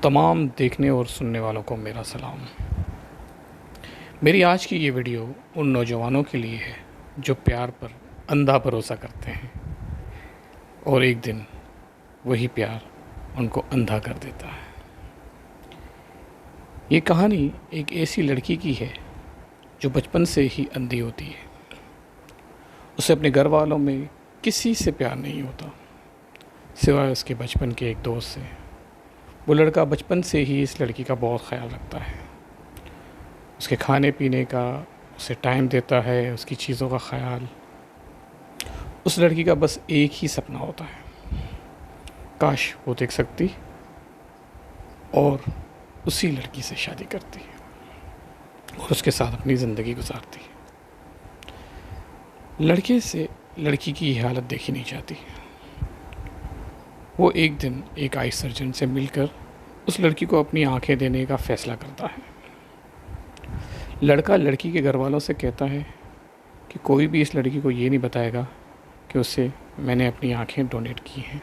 تمام دیکھنے اور سننے والوں کو میرا سلام۔ میری آج کی یہ ویڈیو ان نوجوانوں کے لیے ہے جو پیار پر اندھا بھروسہ کرتے ہیں اور ایک دن وہی پیار ان کو اندھا کر دیتا ہے۔ یہ کہانی ایک ایسی لڑکی کی ہے جو بچپن سے ہی اندھی ہوتی ہے۔ اسے اپنے گھر والوں میں کسی سے پیار نہیں ہوتا، سوائے اس کے بچپن کے ایک دوست سے۔ وہ لڑکا بچپن سے ہی اس لڑکی کا بہت خیال رکھتا ہے۔ اس کے کھانے پینے کا، اسے ٹائم دیتا ہے، اس کی چیزوں کا خیال۔ اس لڑکی کا بس ایک ہی سپنا ہوتا ہے۔ کاش وہ دیکھ سکتی اور اسی لڑکی سے شادی کرتی اور اس کے ساتھ اپنی زندگی گزارتی۔ لڑکے سے لڑکی کی یہ حالت دیکھی نہیں جاتی۔ وہ ایک دن ایک آئی سرجن سے مل کر اس لڑکی کو اپنی آنکھیں دینے کا فیصلہ کرتا ہے۔ لڑکا لڑکی کے گھر والوں سے کہتا ہے کہ کوئی بھی اس لڑکی کو یہ نہیں بتائے گا کہ اسے میں نے اپنی آنکھیں ڈونیٹ کی ہیں۔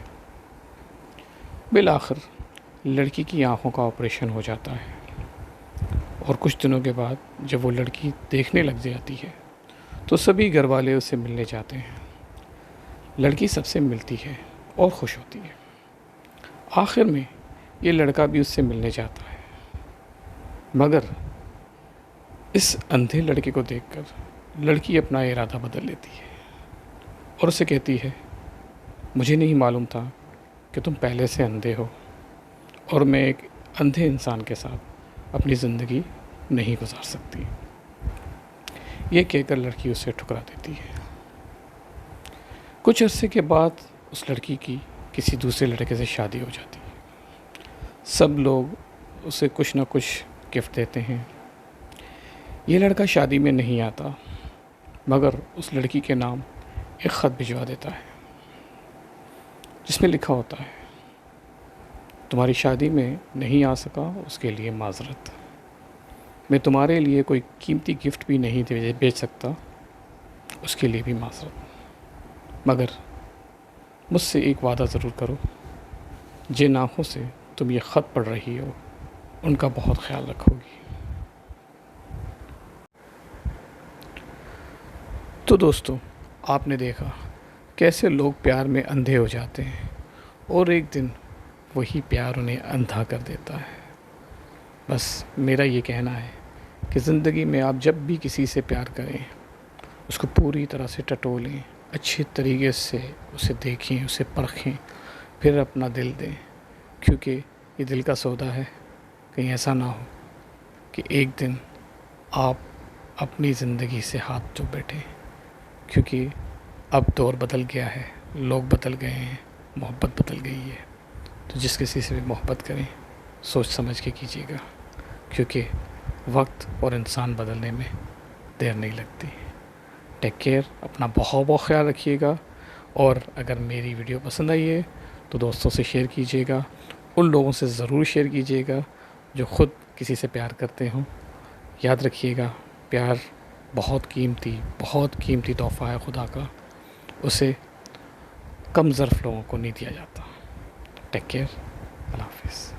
بالآخر لڑکی کی آنکھوں کا آپریشن ہو جاتا ہے اور کچھ دنوں کے بعد جب وہ لڑکی دیکھنے لگ جاتی ہے تو سبھی گھر والے اسے ملنے جاتے ہیں۔ لڑکی سب سے ملتی ہے اور خوش ہوتی ہے۔ آخر میں یہ لڑکا بھی اس سے ملنے جاتا ہے۔ مگر اس اندھے لڑکے کو دیکھ کر لڑکی اپنا ارادہ بدل لیتی ہے اور اسے کہتی ہے، مجھے نہیں معلوم تھا کہ تم پہلے سے اندھے ہو اور میں ایک اندھے انسان کے ساتھ اپنی زندگی نہیں گزار سکتی۔ یہ کہہ کر لڑکی اسے ٹھکرا دیتی ہے۔ کچھ عرصے کے بعد اس لڑکی کی کسی دوسرے لڑکے سے شادی ہو جاتی ہے۔ سب لوگ اسے کچھ نہ کچھ گفٹ دیتے ہیں۔ یہ لڑکا شادی میں نہیں آتا، مگر اس لڑکی کے نام ایک خط بھجوا دیتا ہے، جس میں لکھا ہوتا ہے، تمہاری شادی میں نہیں آ سکا، اس کے لیے معذرت۔ میں تمہارے لیے کوئی قیمتی گفٹ بھی نہیں بیچ سکتا، اس کے لیے بھی معذرت۔ مگر مجھ سے ایک وعدہ ضرور کرو۔ جن آنکھوں سے تم یہ خط پڑھ رہی ہو، ان کا بہت خیال رکھو گی تو دوستو، آپ نے دیکھا کیسے لوگ پیار میں اندھے ہو جاتے ہیں اور ایک دن وہی پیار انہیں اندھا کر دیتا ہے۔ بس میرا یہ کہنا ہے کہ زندگی میں آپ جب بھی کسی سے پیار کریں، اس کو پوری طرح سے ٹٹولیں۔ اچھے طریقے سے اسے دیکھیں، اسے پرکھیں، پھر اپنا دل دیں۔ کیونکہ یہ دل کا سودا ہے۔ کہیں ایسا نہ ہو کہ ایک دن آپ اپنی زندگی سے ہاتھ جو بیٹھیں۔ کیونکہ اب دور بدل گیا ہے، لوگ بدل گئے ہیں، محبت بدل گئی ہے۔ تو جس کسی سے بھی محبت کریں، سوچ سمجھ کے کیجیے گا۔ کیونکہ وقت اور انسان بدلنے میں دیر نہیں لگتی۔ ٹیک کیئر اپنا بہت بہت خیال رکھیے گا اور اگر میری ویڈیو پسند آئی ہے تو دوستوں سے شیئر کیجیے گا، ان لوگوں سے ضرور شیئر کیجیے گا جو خود کسی سے پیار کرتے ہوں۔ یاد رکھیے گا، پیار بہت قیمتی بہت قیمتی تحفہ ہے خدا کا۔ اسے کم ظرف لوگوں کو نہیں دیا جاتا۔ ٹیک کیئر اللہ حافظ۔